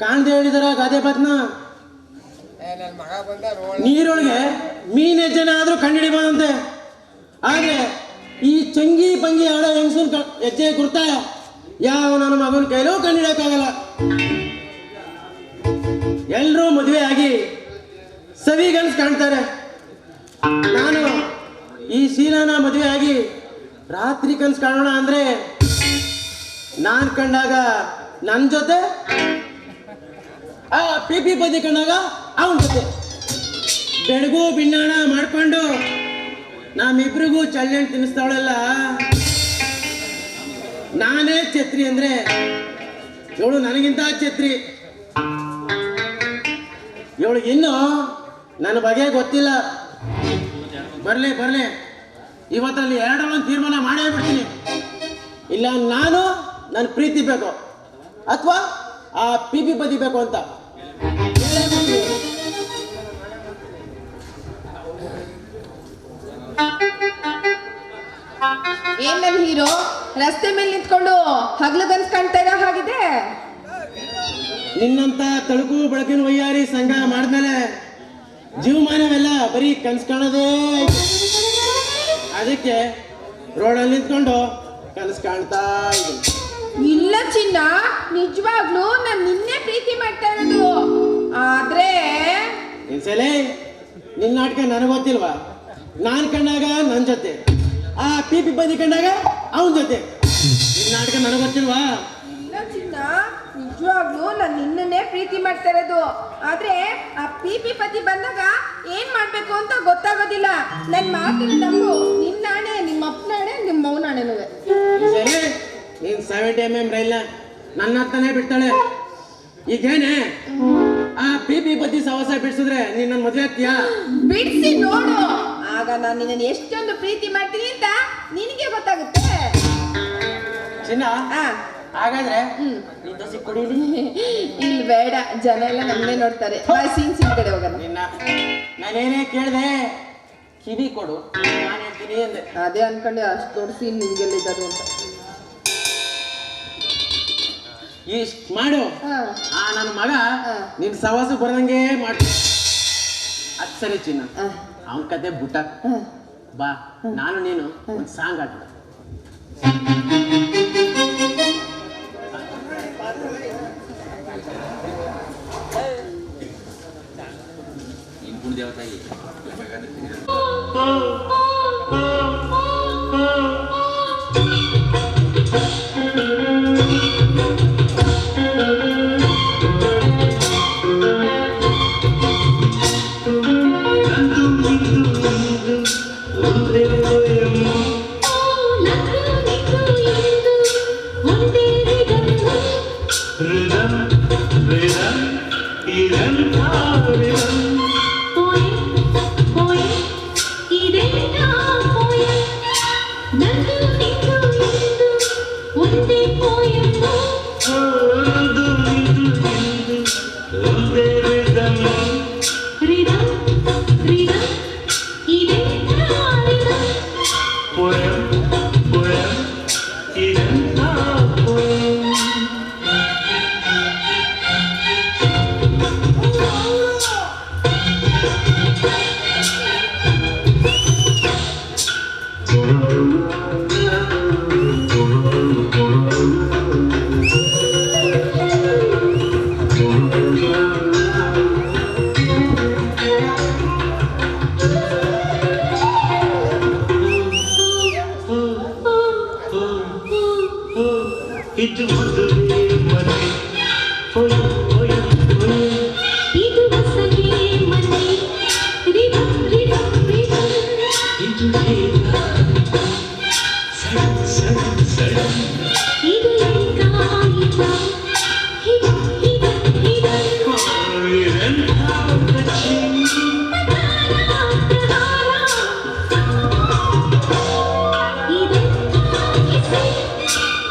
ಕಾಣ್ದೆ ಹೇಳಿದಾರ ಗಾದೆ ಪತ್ನ ನೀರೊಳಗೆ ಮೀನ್ ಜನ ಆದ್ರೂ ಕಂಡಿಡಿಬೋದಂತೆ ಆದ್ರೆ ಈ ಚಂಗಿ ಪಂಗಿ ಆಡೋ ಹೆಂಗಸನ್ ಹೆಜ್ಜೆ ಗುರ್ತ ಯಾವ ನನ್ನ ಮಗನ ಕೈಲೂ ಕಂಡಿಡಿಯಕ್ಕಾಗಲ್ಲ ಎಲ್ರೂ ಮದುವೆ ಆಗಿ ಸವಿಗನ್ಸ್ ಕಾಣ್ತಾರೆ. ನಾನು ಈ ಶೀಲಾನ ಮದುವೆ ಆಗಿ ರಾತ್ರಿ ಕನ್ಸ್ ಕಾಣೋಣ ಅಂದ್ರೆ ನಾನ್ ಕಂಡಾಗ ನನ್ನ ಜೊತೆ ಆ ಪಿ ಪಿ ಬದಿ ಕಂಡಾಗ ಅವನ ಜೊತೆ. ಬೆಳಗು ಬಿನ್ನಾಣ ಮಾಡ್ಕೊಂಡು ನಮ್ಮಿಬ್ರಿಗೂ ಚಳ್ಳೆಣ್ಣು ತಿನ್ನಿಸ್ತಾವಳಲ್ಲ. ನಾನೇ ಛತ್ರಿ ಅಂದ್ರೆ ಇವಳು ನನಗಿಂತ ಛತ್ರಿ. ಇವಳು ಇನ್ನು ನನ್ನ ಬಗೆ ಗೊತ್ತಿಲ್ಲ. ಬರ್ಲಿ ಬರ್ಲಿ. ಇವತ್ತಲ್ಲಿ ಎರಡರೊಂದು ತೀರ್ಮಾನ ಮಾಡೇ ಬಿಡ್ತೀನಿ. ಇಲ್ಲ, ನಾನು ನನ್ನ ಪ್ರೀತಿ ಬೇಕು. ಅಥವಾ ಆ ಪಿ ಪಿ ಬದಿಬೇಕು ಅಂತ. ಏನ್ ನನ್ ಹೀರೋ? ರಸ್ತೆ ಮೇಲೆ ನಿಂತ್ಕೊಂಡು ಹಗ್ಲು ಗನ್ಸ್ ಕಾಣ್ತಾ ಇರೋ ಹಾಗಿದೆ? ನಿನ್ನಂತ ತಳುಕು ಬೆಳಕಿನ ವೈಯಾರಿ ಸಂಘ ಮಾಡಿದ್ಮೇಲೆ ಜೀವಮಾನವೆಲ್ಲ ಬರೀ ಕನ್ಸ್ ಕಾಣೋದೇ ಅದಕ್ಕೆ ರೋಡಲ್ಲಿ ನಿಂತ್ಕೊಂಡು ಕನಸು ಕಾಣ್ತಾ ಇದ್ದೀನಿ. ಇಲ್ಲ ಚಿನ್ನ ನಿಜವಾಗ್ಲೂ ನಾನು ನಿನ್ನೆ ಪ್ರೀತಿ ಮಾಡ್ತಾ ಇರೋದು. ಆದ್ರೆ ಇನ್ಸಲೇ ನಿನ್ನ ನಾಟಕ ನನಗೆ ಗೊತ್ತಿಲ್ವಾ? ನಾನು ಕಂಡಾಗ ನನ್ನ ಜೊತೆ. ಆ ಪಿ ಪಿ ಬದಿ ಕಂಡಾಗ ಅವನ ಜೊತೆ. ನಿನ್ನ ನಾಟಕ ನನಗೆ ಗೊತ್ತಿಲ್ವಾ? ಇಲ್ಲ ಚಿನ್ನ ನಿಜವಾಗ್ಲೂ ನಾನು ನಿನ್ನನ್ನೇ ಪ್ರೀತಿ ಮಾಡ್ತಾ ಇರೋದು. ಆದ್ರೆ ಆ ಪಿ ಪಿ ಪತಿ ಬಂದಾಗ ಏನ್ ಮಾಡ್ಬೇಕು ಅಂತ ಗೊತ್ತಾಗೋದಿಲ್ಲ. ನನ್ ಮಾತಿನ ನಂಬು. ಸೆವೆಂಟಿ ಎಂ ಎಂ ರೈಲ್ನ ನನ್ನ ಹತ್ತನೇ ಬಿಡ್ತಾಳೆ. ಈಗೇನೆ ಆ ಪಿ ಪಿ ಬದಿ ಸವಸ ಬಿಡ್ಸಿದ್ರೆ ನೀನ್ ನನ್ನ ಮದುವೆ ಆಗ್ತೀಯಾ? ಬಿಡಿಸಿ ನೋಡು. ಆಗ ನಾನು ನಿನ್ನ ಎಷ್ಟೊಂದು ಪ್ರೀತಿ ಮಾಡ್ತೀನಿ ಅಂತ ನಿನಗೆ ಗೊತ್ತಾಗುತ್ತೆ. ಚಿನ್ನ ಹಾಗಾದ್ರೆ ಇಲ್ಲಿ. ಬೇಡ ಜನ ಎಲ್ಲ ನಮ್ಮನ್ನೇ ನೋಡ್ತಾರೆ. ಸೀನ್ ಸೀನ್ ಕಡೆ ಹೋಗೋಣ. ನಿನ್ನ ನಾನೇನೇ ಕೇಳ್ದೆ ಕಿವಿ ಕೊಡು ನಾನು ಹೇಳ್ತೀನಿ ಅಂದೆ. ಅದೇ ಅನ್ಕೊಂಡೆ ಅಷ್ಟು ದೊಡ್ಡ ಸೀನ್ ನಿಮ್ಗೆಲ್ಲಿದ್ದಾರೆ ಅಂತ. ಇಷ್ಟ್ ಮಾಡು. ಆ ನನ್ನ ಮಗ. ನಿನ್ ಸವಾಸ ಬರದಂಗೆ ಮಾಡಿ. ಅದ್ ಸರಿ ಚಿನ್ನ. ಅವನ್ ಕತೆ ಬುಟ್ಟ. ಬಾ. ನಾನು ನೀನು ಒಂದು ಸಾಂಗ್ ಆಟ Deus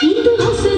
কিন্তু হাসে